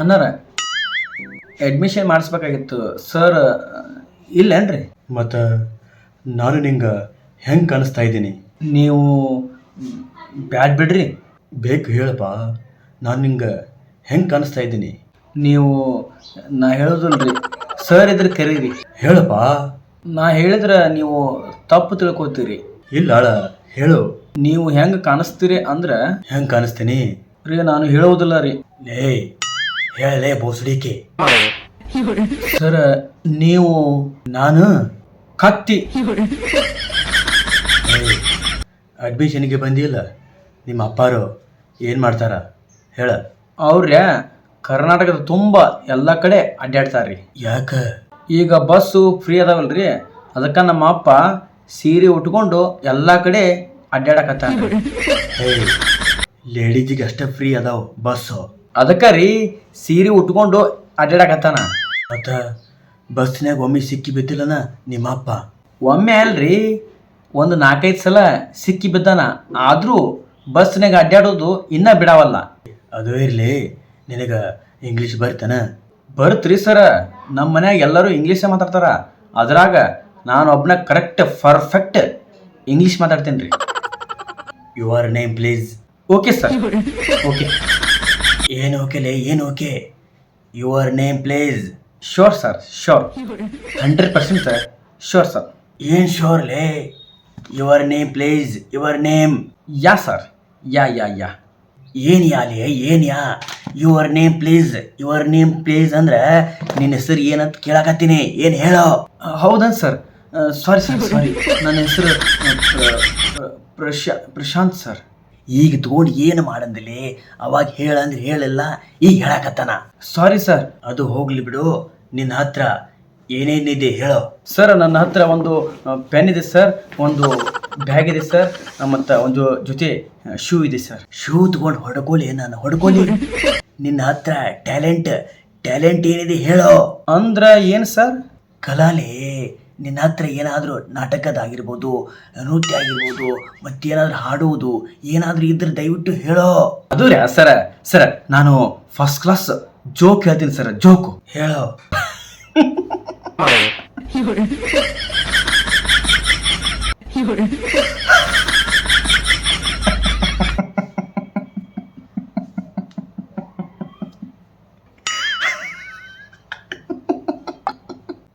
ಅನ್ನಾರ admission ಮಾಡಿಸ್ಬೇಕಾಗಿತ್ತು. Sir ಇಲ್ಲೇನ್ರಿ? ಮತ್ತು ನಾನು ನಿಂಗೆ ಹೆಂಗೆ ಕಾಣಿಸ್ತಾ ಇದ್ದೀನಿ? ನೀವು ಬ್ಯಾಡ್ ಬಿಡ್ರಿ. ಬೇಕು ಹೇಳಪ್ಪ ನಾನು ನಿಂಗೆ ಹೆಂಗೆ ಕಾಣಿಸ್ತಾ ಇದ್ದೀನಿ? ನೀವು ನಾ ಹೇಳೋದಿಲ್ರಿ. ಸರ್ ಇದ್ರೆ ಕರೀರಿ ಹೇಳಪ್ಪ. ನಾ ಹೇಳಿದ್ರೆ ನೀವು ತಪ್ಪು ತಿಳ್ಕೊತೀರಿ. ಇಲ್ಲ ಅಳ ಹೇಳು. ನೀವು ಹೆಂಗೆ ಕಾಣಿಸ್ತೀರಿ ಅಂದ್ರೆ ಹೆಂಗೆ ಕಾಣಿಸ್ತೀನಿ? ರೀ ನಾನು ಹೇಳೋದಿಲ್ಲ ರೀ. ಲೇ ಹೇಳಲೇ ಬೋಸಡಿಕೆ ಸರ್ ನೀವು ನಾನು ಕತ್ತಿ. ಅಡ್ಮಿಷನ್ಗೆ ಬಂದಿಲ್ಲ. ನಿಮ್ಮ ಅಪ್ಪಾರು ಏನು ಮಾಡ್ತಾರ? ಹೇಳ. ಅವ್ರ್ಯಾ ಕರ್ನಾಟಕದ ತುಂಬ ಎಲ್ಲ ಕಡೆ ಅಡ್ಡಾಡ್ತಾರ್ರಿ ಯಾಕ? ಈಗ ಬಸ್ಸು ಫ್ರೀ ಅದಾವಲ್ರಿ ಅದಕ್ಕೆ ನಮ್ಮ ಅಪ್ಪ ಸೀರೆ ಉಟ್ಕೊಂಡು ಎಲ್ಲ ಕಡೆ ಅಡ್ಡಾಡಕತ್ತಾನ ಹೇ ಲೇಡೀಜಿಗೆ ಅಷ್ಟೇ ಫ್ರೀ ಅದಾವ ಬಸ್ಸು. ಅದಕ್ಕೆ ರೀ ಸೀರೆ ಉಟ್ಕೊಂಡು ಅಡ್ಡಾಡಕತ್ತಾನ. ಮತ್ತು ಬಸ್ನಾಗ ಒಮ್ಮೆ ಸಿಕ್ಕಿ ಬಿದ್ದಿಲ್ಲನ ನಿಮ್ಮ ಅಪ್ಪ ಒಮ್ಮೆ ಅಲ್ರಿ ಒಂದು ನಾಲ್ಕೈದು ಸಲ ಸಿಕ್ಕಿ ಬಿದ್ದಾನ. ಆದರೂ ಬಸ್ನಾಗ ಅಡ್ಡಾಡೋದು ಇನ್ನೂ ಬಿಡವಲ್ಲ. ಅದು ಇರಲಿ ನಿನಗೆ ಇಂಗ್ಲೀಷ್ ಬರ್ತಾನ? ಬರ್ತ್ರಿ ಸರ ನಮ್ಮ ಮನ್ಯಾಗ ಎಲ್ಲರೂ ಇಂಗ್ಲೀಷೇ ಮಾತಾಡ್ತಾರ. ಅದ್ರಾಗ ನಾನು ಒಬ್ಬನ ಕರೆಕ್ಟ್ ಪರ್ಫೆಕ್ಟ್ ಇಂಗ್ಲೀಷ್ ಮಾತಾಡ್ತೀನಿ ರೀ your name please okay sir okay ಏನು ಓಕೆಲೆ ಏನು okay your name place sure sir sure hundred percent sir sure sir ಏನು ಶೋರ್ಲೆ your name place your name ya sir ya ya ya. ಏನು ಯಾ ಲೇ ಏನು ya? Your name please your name please ಅಂದ್ರೆ ನಿನ್ನ ಹೆಸರು ಏನಂತ ಕೇಳಕತ್ತೀನಿ. ಏನು ಹೇಳೋ? ಹೌದನ್ ಸರ್ ಸಾರಿ ಸರ್ ಸಾರಿ ನನ್ನ ಹೆಸರು ಪ್ರಶಾ ಪ್ರಶಾಂತ್ ಸರ್ ಈಗ ತಗೊಂಡು ಏನು ಮಾಡಂದಿಲ್ಲಿ ಅವಾಗ ಹೇಳಂದ್ರೆ ಹೇಳಲ್ಲ ಈಗ ಹೇಳಕತ್ತಾನ. ಸಾರಿ ಸರ್ ಅದು ಹೋಗ್ಲಿ ಬಿಡು ನಿನ್ನ ಹತ್ರ ಏನೇನಿದೆ ಹೇಳೋ. ಸರ್ ನನ್ನ ಹತ್ರ ಒಂದು ಪೆನ್ ಇದೆ ಸರ್ ಒಂದು ಬ್ಯಾಗ್ ಇದೆ ಸರ್ ಮತ್ತು ಒಂದು ಜೊತೆ ಶೂ ಇದೆ ಸರ್ ಶೂ ತಗೊಂಡು ಹೊಡ್ಕೊಳ್ಳಿ ನಾನು ಹೊಡ್ಕೊಳ್ಳಿ ನಿನ್ನ ಹತ್ರ ಟ್ಯಾಲೆಂಟ್ ಟ್ಯಾಲೆಂಟ್ ಏನಿದೆ ಹೇಳೋ. ಅಂದ್ರೆ ಏನು ಸರ್ ಕಲಾಲೆ ನಿನ್ನ ಹತ್ರ ಏನಾದರೂ ನಾಟಕದಾಗಿರ್ಬೋದು ನೃತ್ಯ ಆಗಿರ್ಬೋದು ಮತ್ತೇನಾದರೂ ಹಾಡುವುದು ಏನಾದರೂ ಇದ್ರೆ ದಯವಿಟ್ಟು ಹೇಳೋ. ಅದು ರೀ ಸರ ಸರ ನಾನು ಫಸ್ಟ್ ಕ್ಲಾಸ್ ಜೋಕ್ ಹೇಳ್ತೀನಿ ಸರ್ ಜೋಕು ಹೇಳೋ.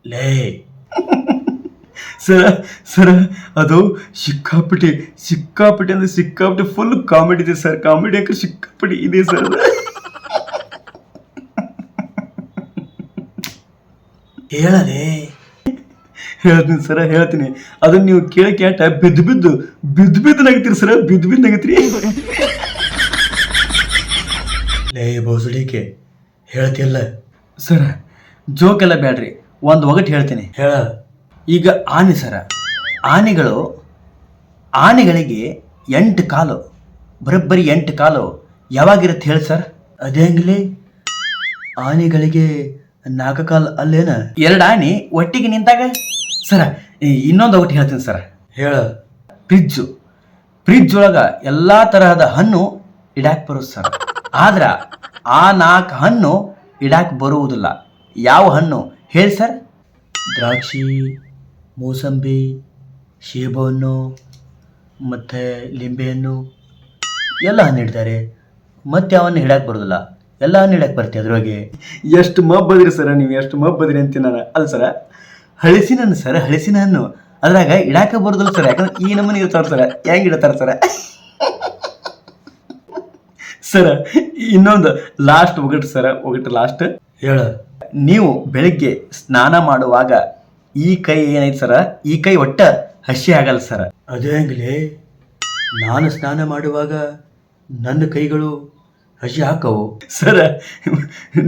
ಲೇ ಸರ ಸರ ಅದು ಸಿಕ್ಕಾಪಟ್ಟೆ ಸಿಕ್ಕಾಪಟ್ಟೆ ಅಂದ್ರೆ ಸಿಕ್ಕಾಪಟ್ಟೆ ಫುಲ್ ಕಾಮಿಡಿ ಇದೆ ಸರ್. ಕಾಮಿಡಿ ಅಂದ್ರೆ ಸಿಕ್ಕಾಪಟ್ಟೆ ಇದೆ ಸರ್. ಹೇಳದೆ ಹೇಳ್ತೀನಿ ಸರ ಹೇಳ್ತೀನಿ. ಅದನ್ನ ನೀವು ಕೇಳಿ ಕೇಟ ಬಿದ್ದು ಬಿದ್ದು ಬಿದ್ದು ಬಿದ್ದು ನಗತ್ತೀರಿ ಸರ ಬಿದ್ದು ಬಿದ್ದು ನಗತೀರಿ. ಲೇ ಬೋಸಡಿಕೆ ಹೇಳ್ತಿಲ್ಲ ಸರ ಜೋಕೆಲ್ಲ ಬ್ಯಾಡ್ರಿ. ಒಂದು ಒಗಟ್ ಹೇಳ್ತೀನಿ. ಹೇಳ. ಈಗ ಆನೆ ಸರ. ಆನೆಗಳು ಆನೆಗಳಿಗೆ ಎಂಟು ಕಾಲು ಬರೋಬ್ಬರಿ ಎಂಟು ಕಾಲು ಯಾವಾಗಿರುತ್ತೆ ಹೇಳಿ ಸರ್? ಅದೇಂಗ್ಲಿ ಆನೆಗಳಿಗೆ ನಾಲ್ಕು ಕಾಲು ಅಲ್ಲೇನ? ಎರಡು ಆನೆ ಒಟ್ಟಿಗೆ ನಿಂತಾಗ? ಸರ ಇನ್ನೊಂದು ಒಟ್ಟು ಹೇಳ್ತೀನಿ ಸರ್. ಹೇಳ. ಫ್ರಿಜ್ಜು. ಫ್ರಿಜ್ ಒಳಗ ಎಲ್ಲಾ ತರಹದ ಹಣ್ಣು ಇಡಾಕ್ ಬರುತ್ತೆ ಸರ್. ಆದ್ರೆ ಆ ನಾಲ್ಕು ಹಣ್ಣು ಇಡಾಕ್ ಬರುವುದಿಲ್ಲ. ಯಾವ ಹಣ್ಣು? ಹೇಳಿ ಸರ್. ದ್ರಾಕ್ಷಿ. ಮೂಸಂಬಿ ಸೇಬುಹಣ್ಣು ಮತ್ತು ಲಿಂಬೆಹಣ್ಣು ಎಲ್ಲ ಹಣ್ಣು ಇಡ್ತಾರೆ. ಮತ್ತೆ ಅವನ್ನ ಹಿಡಕ್ಕೆ ಬರೋದಿಲ್ಲ. ಎಲ್ಲ ಹಣ್ಣು ಹಿಡಕ್ಕೆ ಬರ್ತೀವಿ ಅದ್ರೊಳಗೆ? ಎಷ್ಟು ಮಬ್ಬದಿರಿ ಸರ ನೀವು? ಎಷ್ಟು ಮಬ್ಬದಿರಿ ಅಂತೀನಿ ನಾನು. ಅಲ್ಲ ಸರ ಹಳಸಿನ ಹಣ್ಣು ಸರ್ ಹಳಸಿನ ಹಣ್ಣು. ಅದ್ರಾಗ ಇಡಾಕ ಬರೋದಿಲ್ಲ ಸರ್. ಯಾಕಂದ್ರೆ ಈ ನಮ್ಮನೆ ಇರ್ತಾರ ಸರ. ಹೆಂಗೆ ಇಡ್ತಾರೆ ಸರ? ಸರ ಇನ್ನೊಂದು ಲಾಸ್ಟ್ ಒಗಟು ಸರ ಒಗಟು ಲಾಸ್ಟ್ ಹೇಳ. ನೀವು ಬೆಳಿಗ್ಗೆ ಸ್ನಾನ ಮಾಡುವಾಗ ಈ ಕೈ ಏನೈತೆ ಸರ? ಈ ಕೈ ಒಟ್ಟ ಹಸಿ ಆಗಲ್ಲ ಸರ. ಅದೇ ಹಂಗಲೇ ನಾನು ಸ್ನಾನ ಮಾಡುವಾಗ ನನ್ನ ಕೈಗಳು ಹಸಿ ಹಾಕವು. ಸರ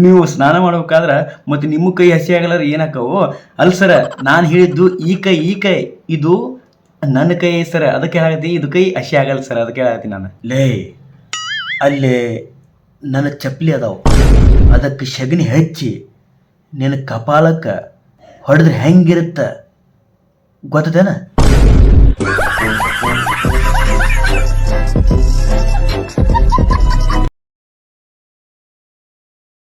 ನೀವು ಸ್ನಾನ ಮಾಡ್ಬೇಕಾದ್ರೆ ಮತ್ತು ನಿಮ್ಮ ಕೈ ಹಸಿ ಆಗಲ್ಲ ಏನಾಕವು ಅಲ್ಲ ಸರ ನಾನು ಹೇಳಿದ್ದು ಈ ಕೈ ಈ ಕೈ ಇದು ನನ್ನ ಕೈ ಸರ ಅದಕ್ಕೆ ಹೇಳತ್ತಿ ಇದು ಕೈ ಹಸಿ ಆಗಲ್ಲ ಸರ್ ಅದಕ್ಕೆ ಹೇಳಿ ನಾನು. ಲೇ ಅಲ್ಲಿ ನನ್ನ ಚಪ್ಪಲಿ ಅದಾವು. ಅದಕ್ಕೆ ಶಗಣಿ ಹಚ್ಚಿ ನಿನ್ನ ಕಪಾಲಕ್ಕೆ ಹೊಡೆದ್ರೆ ಹೆಂಗಿರುತ್ತ? ಗೊತ್ತದೇನ?